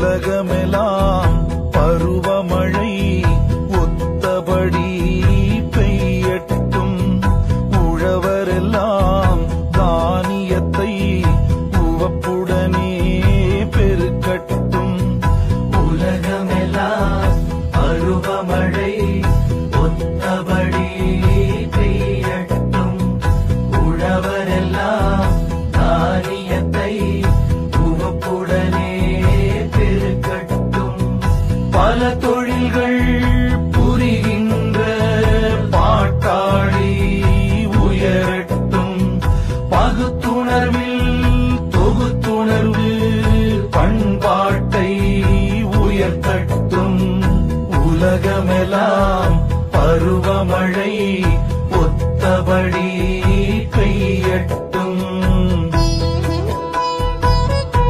உலகமெல்லாம் பருவமழை ஒத்தபடி பெய்யட்டும். உழவரெல்லாம் தானியத்தை உவப்புடனே பெருக்கட்டும். உலகமெல்லாம் பருவமழை பல தொழில்கள் புரிகின்ற பாட்டாளி உயரட்டும். பகுத்துணர்வில் தொகுத்துணர்வு பண்பாட்டை உயர்த்தட்டும். உலகமெல்லாம் பருவமழை ஒத்தபடி.